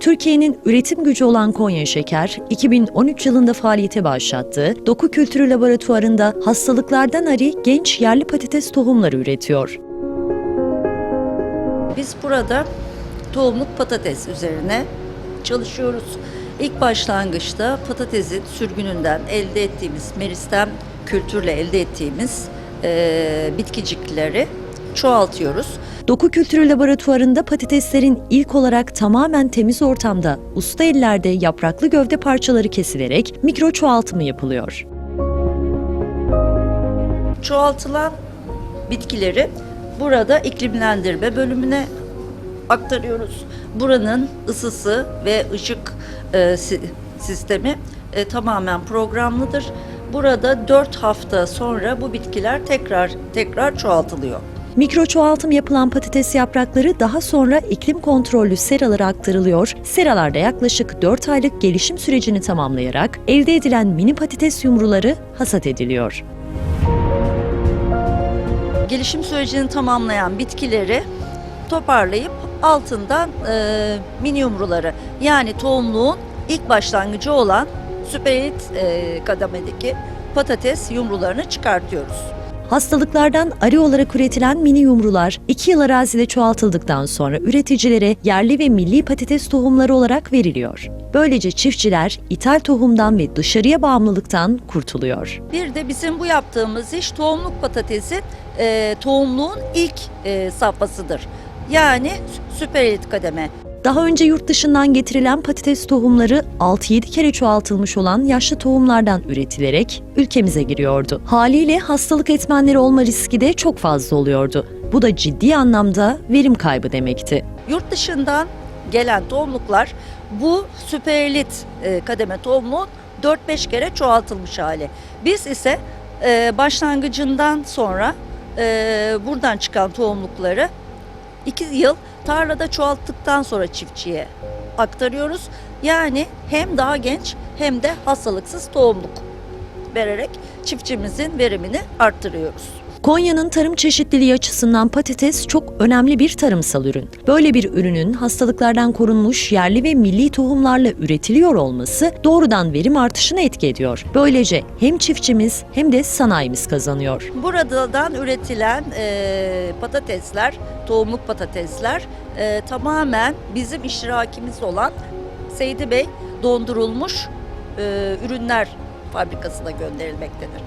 Türkiye'nin üretim gücü olan Konya Şeker, 2013 yılında faaliyete başlattığı Doku Kültürü Laboratuvarı'nda hastalıklardan ari genç yerli patates tohumları üretiyor. Biz burada tohumluk patates üzerine çalışıyoruz. İlk başlangıçta patatesin sürgününden elde ettiğimiz meristem kültürle elde ettiğimiz eee, bitkicikleri çoğaltıyoruz. Doku Kültürü Laboratuvarı'nda patateslerin ilk olarak tamamen temiz ortamda usta ellerde yapraklı gövde parçaları kesilerek mikro çoğaltımı yapılıyor. Çoğaltılan bitkileri burada iklimlendirme bölümüne aktarıyoruz. Buranın ısısı ve ışık e, si- sistemi e, tamamen programlıdır. Burada 4 hafta sonra bu bitkiler tekrar tekrar çoğaltılıyor. Mikro çoğaltım yapılan patates yaprakları daha sonra iklim kontrollü seralara aktarılıyor. Seralarda yaklaşık 4 aylık gelişim sürecini tamamlayarak elde edilen mini patates yumruları hasat ediliyor. Gelişim sürecini tamamlayan bitkileri toparlayıp altından e, mini yumruları yani tohumluğun ilk başlangıcı olan süperit e, kademedeki patates yumrularını çıkartıyoruz. Hastalıklardan arı olarak üretilen mini yumrular 2 yıl arazide çoğaltıldıktan sonra üreticilere yerli ve milli patates tohumları olarak veriliyor. Böylece çiftçiler ithal tohumdan ve dışarıya bağımlılıktan kurtuluyor. Bir de bizim bu yaptığımız iş tohumluk patatesin e, tohumluğun ilk e, safhasıdır. Yani süper elit kademe. Daha önce yurt dışından getirilen patates tohumları 6-7 kere çoğaltılmış olan yaşlı tohumlardan üretilerek ülkemize giriyordu. Haliyle hastalık etmenleri olma riski de çok fazla oluyordu. Bu da ciddi anlamda verim kaybı demekti. Yurt dışından gelen tohumluklar bu süper elit e, kademe tohumluğun 4-5 kere çoğaltılmış hali. Biz ise e, başlangıcından sonra e, buradan çıkan tohumlukları 2 yıl tarlada çoğalttıktan sonra çiftçiye aktarıyoruz. Yani hem daha genç hem de hastalıksız tohumluk vererek çiftçimizin verimini arttırıyoruz. Konya'nın tarım çeşitliliği açısından patates çok önemli bir tarımsal ürün. Böyle bir ürünün hastalıklardan korunmuş yerli ve milli tohumlarla üretiliyor olması doğrudan verim artışına etki ediyor. Böylece hem çiftçimiz hem de sanayimiz kazanıyor. Buradan üretilen e, patatesler, tohumluk patatesler e, tamamen bizim iştirakimiz olan Seydi Bey dondurulmuş e, ürünler fabrikasına gönderilmektedir.